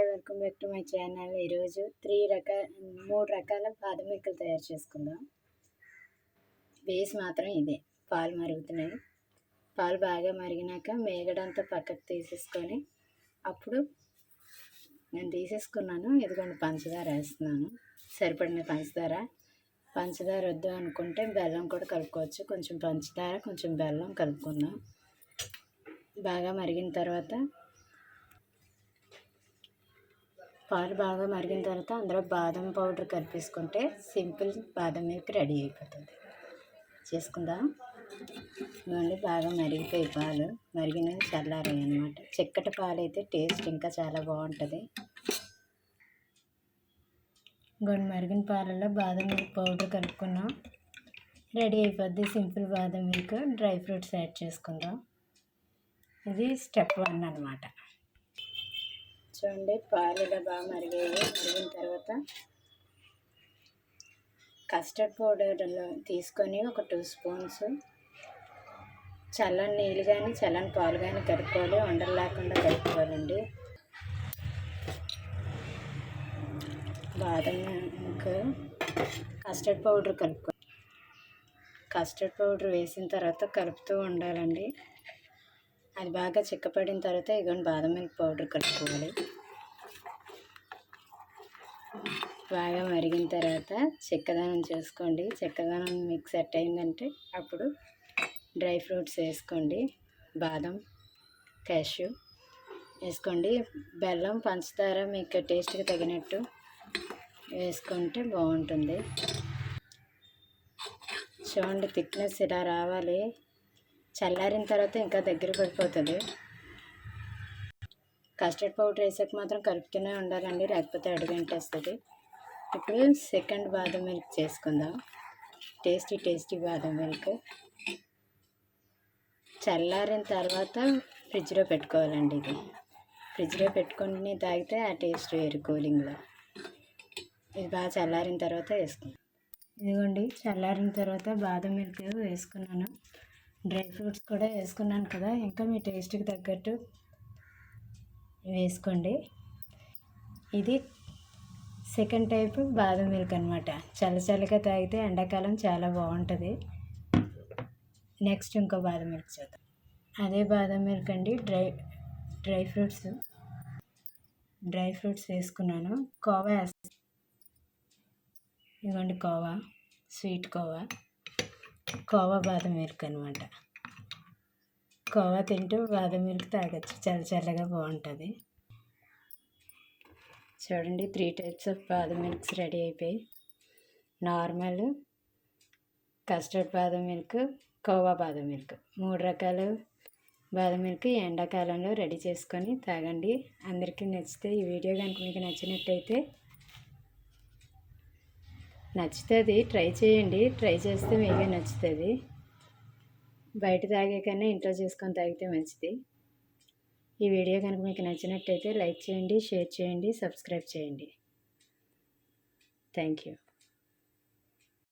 Hi welcome back to my channel. ఈరోజు three రకాల మూడు రకాల బాదం మిక్కలు తయారు చేసుకుందాం. బేస్ మాత్రం ఇదే. పాలు మరుగుతున్నాయి. పాలు బాగా మరిగినాక మేగడంతా పక్కకు తీసేసుకొని అప్పుడు నేను తీసేసుకున్నాను. ఇదిగోండి పంచదార వేస్తున్నాను. సరిపడిన పంచదార. పంచదార వద్దు అనుకుంటే బెల్లం కూడా కలుపుకోవచ్చు. కొంచెం పంచదార కొంచెం బెల్లం కలుపుకుందాం. బాగా మరిగిన తర్వాత పాలు బాగా మరిగిన తర్వాత అందులో బాదం పౌడర్ కలిపేసుకుంటే సింపుల్ బాదం మిల్క్ రెడీ అయిపోతుంది. చేసుకుందాం. ఇవ్వండి బాగా మరిగిపోయి పాలు మరిగిన చల్లారాయి అనమాట చిక్కటి పాలు అయితే టేస్ట్ ఇంకా చాలా బాగుంటుంది. ఇంకొన్ని మరిగిన పాలలో బాదం మిల్క్ పౌడర్ కలుపుకున్నాం. రెడీ అయిపోద్ది సింపుల్ బాదం మిల్క్. డ్రై ఫ్రూట్స్ యాడ్ చేసుకుందాం. ఇది స్టెప్ వన్ అనమాట చూడండి పాలు ఇలా బాగా మరిగాయి మరిగిన తర్వాత కస్టర్డ్ పౌడర్లో తీసుకొని ఒక టూ స్పూన్స్ చల్లని నీళ్ళు కానీ చల్లని పాలు కానీ కలుపుకోవాలి ఉండలు లేకుండా కలుపుకోవాలండి బాదం ఇంకా కస్టర్డ్ పౌడర్ కలుపుకో కస్టర్డ్ పౌడర్ వేసిన తర్వాత కలుపుతూ ఉండాలండి. అది బాగా చిక్కపడిన తర్వాత ఇగోండి బాదం మిల్క్ పౌడర్ కలుపుకోవాలి. బాగా మరిగిన తర్వాత చెక్కదానం చేసుకోండి. చెక్కదానం మీకు సెట్ అయిందంటే అప్పుడు డ్రై ఫ్రూట్స్ వేసుకోండి. బాదం క్యాష్యూ వేసుకోండి. బెల్లం పంచదార మీకు టేస్ట్కి తగినట్టు వేసుకుంటే బాగుంటుంది. చూడండి థిక్నెస్ ఇలా రావాలి. చల్లారిన తర్వాత ఇంకా దగ్గర పడిపోతుంది. కస్టర్డ్ పౌడర్ వేసాక మాత్రం కలుపుతూనే ఉండాలండి లేకపోతే అడుగంటేస్తుంది ఇప్పుడు సెకండ్ బాదం మిల్క్ చేసుకుందాం. టేస్టీ టేస్టీ బాదం మిల్క్. చల్లారిన తర్వాత ఫ్రిడ్జ్లో పెట్టుకోవాలండి ఇది. ఫ్రిడ్జ్లో పెట్టుకొని తాగితే ఆ టేస్ట్ వేరు కూలింగ్లో. ఇది బాగా చల్లారిన తర్వాత వేసుకుందాం. ఇదిగోండి చల్లారిన తర్వాత బాదం మిల్క్ వేసుకున్నాను. డ్రై ఫ్రూట్స్ కూడా వేసుకున్నాను కదా ఇంకా మీ టేస్ట్కి తగ్గట్టు వేసుకోండి. ఇది సెకండ్ టైప్ బాదం మిల్క్ అనమాట చల్ల చల్లగా తాగితే ఎండాకాలం చాలా బాగుంటుంది. నెక్స్ట్ ఇంకో బాదం మిల్క్ చూద్దాం. అదే బాదం మిల్క్ అండి dry dry fruits. Dry fruits వేసుకున్నాను. కోవా ఇదిగోండి కోవా స్వీట్ కోవా. కోవా బాదం మిల్క్ అనమాట కోవా తింటూ బాదం మిల్క్ తాగొచ్చు. చల్ల చల్లగా బాగుంటుంది. చూడండి త్రీ టైప్స్ ఆఫ్ బాదం మిల్క్స్ రెడీ అయిపోయి. నార్మల్ కస్టర్డ్ బాదం మిల్క్ కోవా బాదం మిల్క్. మూడు రకాలు బాదం మిల్క్ ఎండాకాలంలో రెడీ చేసుకొని తాగండి. అందరికీ నచ్చితే ఈ వీడియో కనుక మీకు నచ్చినట్టయితే నచ్చుతుంది ట్రై చేయండి. ట్రై చేస్తే మీకే నచ్చుతుంది. బయట తాగే కన్నా ఇంట్లో చేసుకొని తాగితే మంచిది. ఈ వీడియో కనుక మీకు నచ్చినట్టయితే లైక్ చేయండి షేర్ చేయండి సబ్స్క్రైబ్ చేయండి. Thank you.